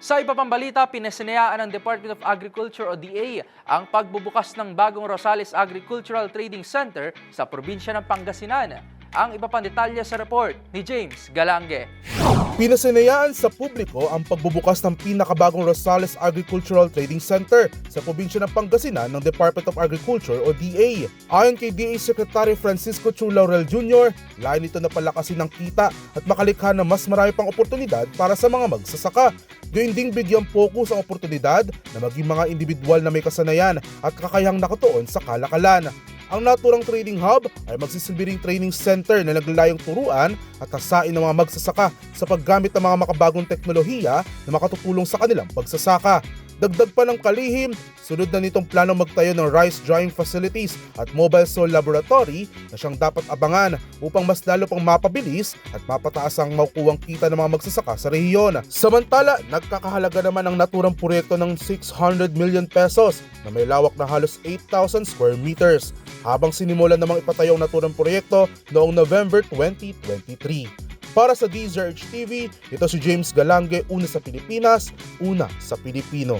Sa iba pang balita, pinasinayaan ng Department of Agriculture o DA ang pagbubukas ng bagong Rosales Agricultural Trading Center sa probinsya ng Pangasinan. Ang iba pang detalye sa report ni James Galange. Pinasinayaan sa publiko ang pagbubukas ng pinakabagong Rosales Agricultural Trading Center sa probinsya ng Pangasinan ng Department of Agriculture o DA. Ayon kay DA Secretary Francisco Chu Laurel Jr., layo nito na palakasin ng kita at makalikha ng mas marami pang oportunidad para sa mga magsasaka. Gayun ding bigyang focus ang oportunidad na maging mga individual na may kasanayan at kakayahang nakatuon sa kalakalan. Ang naturang trading hub ay magsisilbing training center na naglalayong turuan at hasain ng mga magsasaka sa paggamit ng mga makabagong teknolohiya na makatutulong sa kanilang pagsasaka. Dagdag pa ng kalihim, sunod na nitong planong magtayo ng rice drying facilities at mobile soil laboratory na siyang dapat abangan upang mas lalo pang mapabilis at mapataas ang makukuwang kita ng mga magsasaka sa rehiyon. Samantala, nagkakahalaga naman ang naturang proyekto ng 600 million pesos na may lawak na halos 8,000 square meters habang sinimulan namang ipatayo ang naturang proyekto noong November 2023. Para sa DZRH TV, ito si James Galange, una sa Pilipinas, una sa Pilipino.